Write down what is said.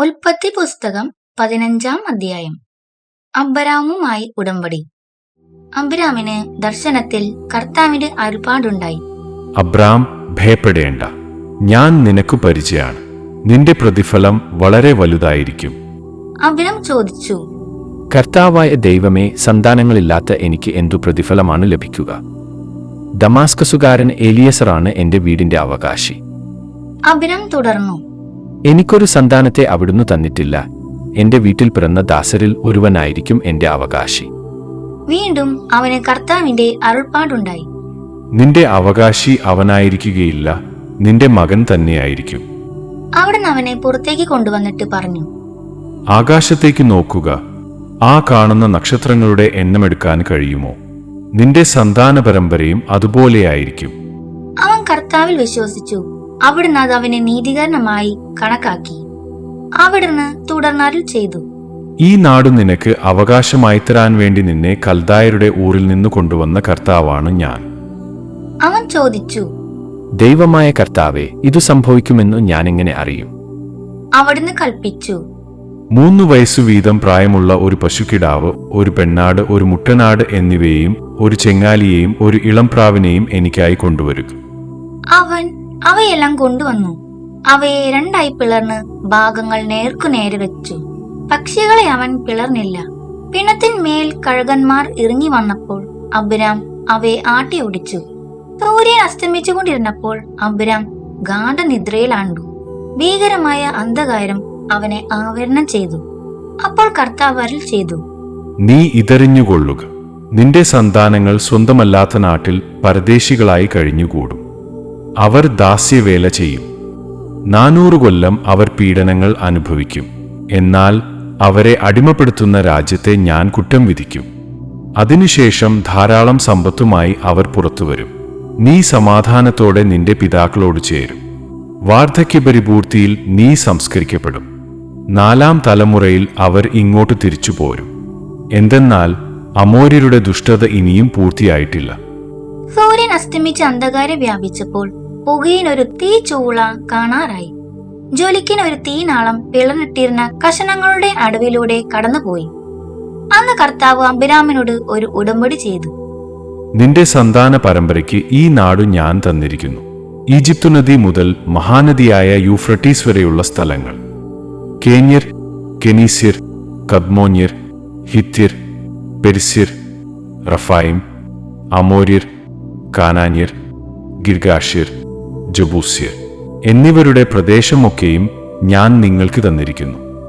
ഉൽപ്പത്തി പുസ്തകം പതിനഞ്ചാം അധ്യായം. അബ്രാമുമായി ഉടമ്പടി. അബ്രാമിന് ദർശനത്തിൽ കർത്താവിന്റെ അരുപാടുണ്ടായി അബ്രാം ഭയപ്പെടേണ്ട. ഞാൻ നിനക്ക് പരിചയാണ്. നിന്റെ പ്രതിഫലം വളരെ വലുതായിരിക്കും. അബ്രാം ചോദിച്ചു കർത്താവായ ദൈവമേ സന്താനങ്ങളില്ലാത്ത എനിക്ക് എന്തു പ്രതിഫലമാണ് ലഭിക്കുക? ദമാസ്കസുകാരൻ എലിയസറാണ് എന്റെ വീടിന്റെ അവകാശി. അബ്രാം തുടർന്നു എനിക്കൊരു സന്താനത്തെ അവിടുന്ന് തന്നിട്ടില്ല. എന്റെ വീട്ടിൽ പിറന്ന ദാസരിൽ ഒരുവനായിരിക്കും എന്റെ അവകാശി. വീണ്ടും അവന് കർത്താവിന്റെ അരുൾപ്പാടുണ്ടായി. നിന്റെ അവകാശി അവനായിരിക്കുകയില്ല നിന്റെ മകൻ തന്നെയായിരിക്കും. അവിടുന്ന് അവനെ പുറത്തേക്ക് കൊണ്ടുവന്നിട്ട് പറഞ്ഞു. ആകാശത്തേക്ക് നോക്കുക ആ കാണുന്ന നക്ഷത്രങ്ങളുടെ എണ്ണമെടുക്കാൻ കഴിയുമോ? നിന്റെ സന്താന പരമ്പരയും അതുപോലെയായിരിക്കും. അവൻ കർത്താവിൽ വിശ്വസിച്ചു. അവിടുന്ന് അത് അവനെ നീതികരണമായി കണക്കാക്കി. അവിടുന്ന് തുടർന്നരുൾ ചെയ്തു. ഈ നാടു നിനക്ക് അവകാശമായി തരാൻ വേണ്ടി നിന്നെ കൽദായരുടെ ഊരിൽ നിന്ന് കൊണ്ടുവന്ന കർത്താവാണ് ഞാൻ. അവൻ ചോദിച്ചു ദൈവമായ കർത്താവെ ഇത് സംഭവിക്കുമെന്ന് എങ്ങനെ അറിയും. അവിടുന്ന് കൽപ്പിച്ചു മൂന്ന് വയസ്സു വീതം പ്രായമുള്ള ഒരു പശുക്കിടാവ് ഒരു പെണ്ണാട് ഒരു മുട്ടനാട് എന്നിവയെയും ഒരു ചെങ്ങാലിയെയും ഒരു ഇളംപ്രാവിനെയും എനിക്കായി കൊണ്ടുവരുക അവൻ അവയെല്ലാം കൊണ്ടുവന്നു. അവയെ രണ്ടായി പിളർന്ന് ഭാഗങ്ങൾ നേർക്കുനേരെ വെച്ചു. പക്ഷികളെ അവൻ പിളർന്നില്ല. പിണത്തിന്മേൽ കഴുകന്മാർ ഇറങ്ങി വന്നപ്പോൾ അബ്രാം അവയെ ആട്ടി ഓടിച്ചു. സൂര്യൻ അസ്തമിച്ചുകൊണ്ടിരുന്നപ്പോൾ അബ്രാം ഗാഠനിദ്രയിലാണ്ടു ഭീകരമായ അന്ധകാരം അവനെ ആവരണം ചെയ്തു. അപ്പോൾ കർത്താവ് അരുൾ ചെയ്തു. നീ ഇതറിഞ്ഞുകൊള്ളുക. നിന്റെ സന്താനങ്ങൾ സ്വന്തമല്ലാത്ത നാട്ടിൽ പരദേശികളായി കഴിഞ്ഞുകൂടും. അവർ ദാസ്യവേല ചെയ്യും. നാനൂറ് കൊല്ലം അവർ പീഡനങ്ങൾ അനുഭവിക്കും. എന്നാൽ അവരെ അടിമപ്പെടുത്തുന്ന രാജ്യത്തെ ഞാൻ കുറ്റം വിധിക്കും. അതിനുശേഷം ധാരാളം സമ്പത്തുമായി അവർ പുറത്തുവരും നീ സമാധാനത്തോടെ നിന്റെ പിതാക്കളോട് ചേരും. വാർദ്ധക്യപരിപൂർത്തിയിൽ നീ സംസ്കരിക്കപ്പെടും. നാലാം തലമുറയിൽ അവർ ഇങ്ങോട്ട് തിരിച്ചു പോരും. എന്തെന്നാൽ അമോര്യരുടെ ദുഷ്ടത ഇനിയും പൂർത്തിയായിട്ടില്ല. സൂര്യൻ അസ്തമിച്ച് അന്ധകാരം വ്യാപിച്ചപ്പോൾ പുകയിനൊരു തീ ചൂള കാണാറായി. ജോലിക്കിന് ഒരു തീനാളം പിളർന്നിട്ടിരുന്ന കഷണങ്ങളുടെ അടവിലൂടെ കടന്നുപോയി. അന്ന് കർത്താവ് അമ്പിരാമിനോട് ഒരു ഉടമ്പടി ചെയ്തു. നിന്റെ സന്താന പരമ്പരയ്ക്ക് ഈ നാടു ഞാൻ തന്നിരിക്കുന്നു. ഈജിപ്തു നദി മുതൽ മഹാനദിയായ യൂഫ്രട്ടീസ് വരെയുള്ള സ്ഥലങ്ങൾ. കേന്യർ കെനീസ്യർ കദ്മോന്യർ ഹിത്യർ പെരിസ്യർ റഫായിം അമോര്യർ കാനാന്യർ ഗിർഗാഷ്യർ ജബൂസ്യർ. എന്നിവരുടെ പ്രദേശമൊക്കെയും ഞാൻ നിങ്ങൾക്ക് തന്നിരിക്കുന്നു.